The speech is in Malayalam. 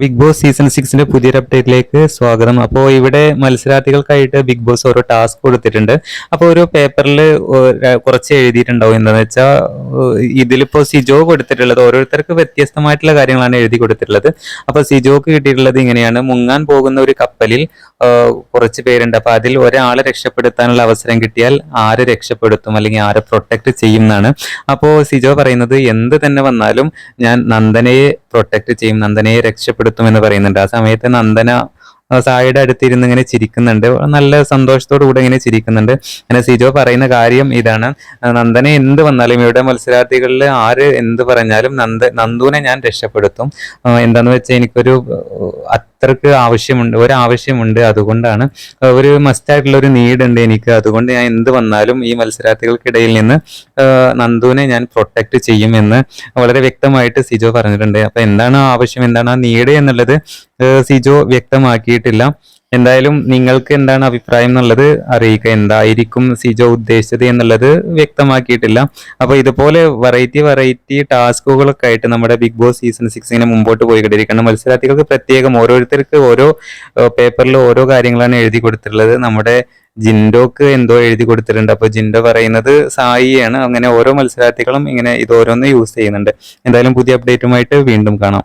ബിഗ് ബോസ് സീസൺ സിക്സിന്റെ പുതിയൊരു അപ്ഡേറ്റിലേക്ക് സ്വാഗതം. അപ്പോൾ ഇവിടെ മത്സരാർത്ഥികൾക്കായിട്ട് ബിഗ് ബോസ് ഓരോ ടാസ്ക് കൊടുത്തിട്ടുണ്ട്. അപ്പോൾ ഓരോ പേപ്പറിൽ കുറച്ച് എഴുതിയിട്ടുണ്ടാവും. എന്താണെന്ന് വെച്ചാൽ ഇതിലിപ്പോൾ സിജോ കൊടുത്തിട്ടുള്ളത് ഓരോരുത്തർക്ക് വ്യത്യസ്തമായിട്ടുള്ള കാര്യങ്ങളാണ് എഴുതി കൊടുത്തിട്ടുള്ളത്. അപ്പോൾ സിജോക്ക് കിട്ടിയിട്ടുള്ളത് ഇങ്ങനെയാണ്. മുങ്ങാൻ പോകുന്ന ഒരു കപ്പലിൽ കുറച്ച് പേരുണ്ട്. അപ്പോൾ അതിൽ ഒരാളെ രക്ഷപ്പെടുത്താനുള്ള അവസരം കിട്ടിയാൽ ആരെ രക്ഷപ്പെടുത്തും? അല്ലെങ്കിൽ ആരെ പ്രൊട്ടക്ട് ചെയ്യും എന്നാണ്. അപ്പോൾ സിജോ പറയുന്നത് എന്ത് തന്നെ വന്നാലും ഞാൻ നന്ദനയെ പ്രൊട്ടക്ട് ചെയ്യും. നന്ദനയെ രക്ഷപ്പെടുത്തും. എന്ന് പറയുന്നുണ്ട്. ആ സമയത്ത് നന്ദന സായിയുടെ അടുത്തിരുന്ന് ഇങ്ങനെ ചിരിക്കുന്നുണ്ട്. നല്ല സന്തോഷത്തോടു കൂടെ ഇങ്ങനെ ചിരിക്കുന്നുണ്ട്. അങ്ങനെ സിജോ പറയുന്ന കാര്യം ഇതാണ്. നന്ദനെ എന്ത് വന്നാലും ഇവിടെ മത്സരാർത്ഥികളിൽ ആര് എന്ത് പറഞ്ഞാലും നന്ദ നന്ദുവിനെ ഞാൻ രക്ഷപ്പെടുത്തും. എന്താന്ന് വെച്ചാൽ എനിക്കൊരു അത്രയ്ക്ക് ആവശ്യമുണ്ട് ഒരു ആവശ്യമുണ്ട് അതുകൊണ്ടാണ് ഒരു മസ്റ്റായിട്ടുള്ള ഒരു നീഡ് ഉണ്ട് എനിക്ക്. അതുകൊണ്ട് ഞാൻ എന്ത് വന്നാലും ഈ മത്സരാർത്ഥികൾക്കിടയിൽ നിന്ന് നന്ദുവിനെ ഞാൻ പ്രൊട്ടക്ട് ചെയ്യുമെന്ന് വളരെ വ്യക്തമായിട്ട് സിജോ പറഞ്ഞിട്ടുണ്ട്. അപ്പൊ എന്താണ് ആവശ്യം എന്താണ് ആ നീഡ് എന്നുള്ളത് സിജോ വ്യക്തമാക്കിയിട്ടില്ല. എന്തായാലും നിങ്ങൾക്ക് എന്താണ് അഭിപ്രായം എന്നുള്ളത് അറിയിക്കുക. എന്തായിരിക്കും സിജോ ഉദ്ദേശിച്ചത് എന്നുള്ളത് വ്യക്തമാക്കിയിട്ടില്ല. അപ്പൊ ഇതുപോലെ വെറൈറ്റി വെറൈറ്റി ടാസ്കുകളൊക്കെ ആയിട്ട് നമ്മുടെ ബിഗ് ബോസ് സീസൺ സിക്സ് മുമ്പോട്ട് പോയിക്കൊണ്ടിരിക്കണം മത്സരാർത്ഥികൾക്ക് പ്രത്യേകം ഓരോരുത്തർക്ക് ഓരോ പേപ്പറിൽ ഓരോ കാര്യങ്ങളാണ് എഴുതി കൊടുത്തിട്ടുള്ളത്. നമ്മുടെ ജിൻഡോക്ക് എന്തോ എഴുതി കൊടുത്തിട്ടുണ്ട്. അപ്പൊ ജിൻഡോ പറയുന്നത് സായിയാണ്. അങ്ങനെ ഓരോ മത്സരാർത്ഥികളും ഇങ്ങനെ ഇത് ഓരോന്ന് യൂസ് ചെയ്യുന്നുണ്ട്. എന്തായാലും പുതിയ അപ്ഡേറ്റുമായിട്ട് വീണ്ടും കാണാം.